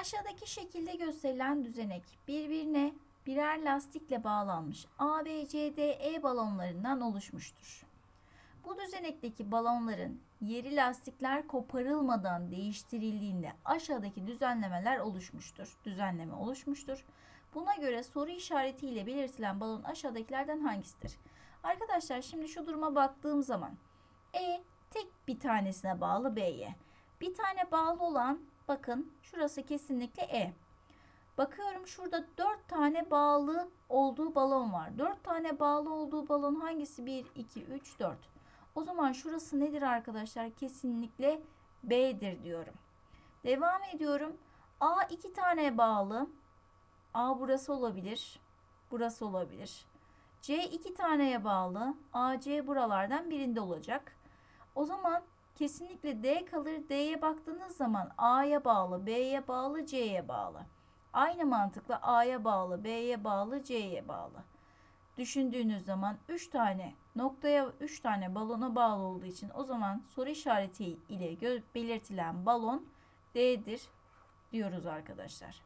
Aşağıdaki şekilde gösterilen düzenek birbirine birer lastikle bağlanmış A, B, C, D, E balonlarından oluşmuştur. Bu düzenekteki balonların yeri lastikler koparılmadan değiştirildiğinde aşağıdaki düzenlemeler oluşmuştur. Düzenleme oluşmuştur. Buna göre soru işaretiyle belirtilen balon aşağıdakilerden hangisidir? Arkadaşlar şimdi şu duruma baktığım zaman E tek bir tanesine bağlı B'ye. Bir tane bağlı olan bakın şurası kesinlikle E. Bakıyorum şurada 4 tane bağlı olduğu balon var. 4 tane bağlı olduğu balon hangisi? 1, 2, 3, 4. O zaman şurası nedir arkadaşlar? Kesinlikle B'dir diyorum. Devam ediyorum. A 2 tane bağlı. A burası olabilir. Burası olabilir. C 2 taneye bağlı. AC buralardan birinde olacak. O zaman kesinlikle D kalır. D'ye baktığınız zaman A'ya bağlı, B'ye bağlı, C'ye bağlı. Aynı mantıkla A'ya bağlı, B'ye bağlı, C'ye bağlı. Düşündüğünüz zaman 3 tane noktaya 3 tane balona bağlı olduğu için o zaman soru işareti ile belirtilen balon D'dir diyoruz arkadaşlar.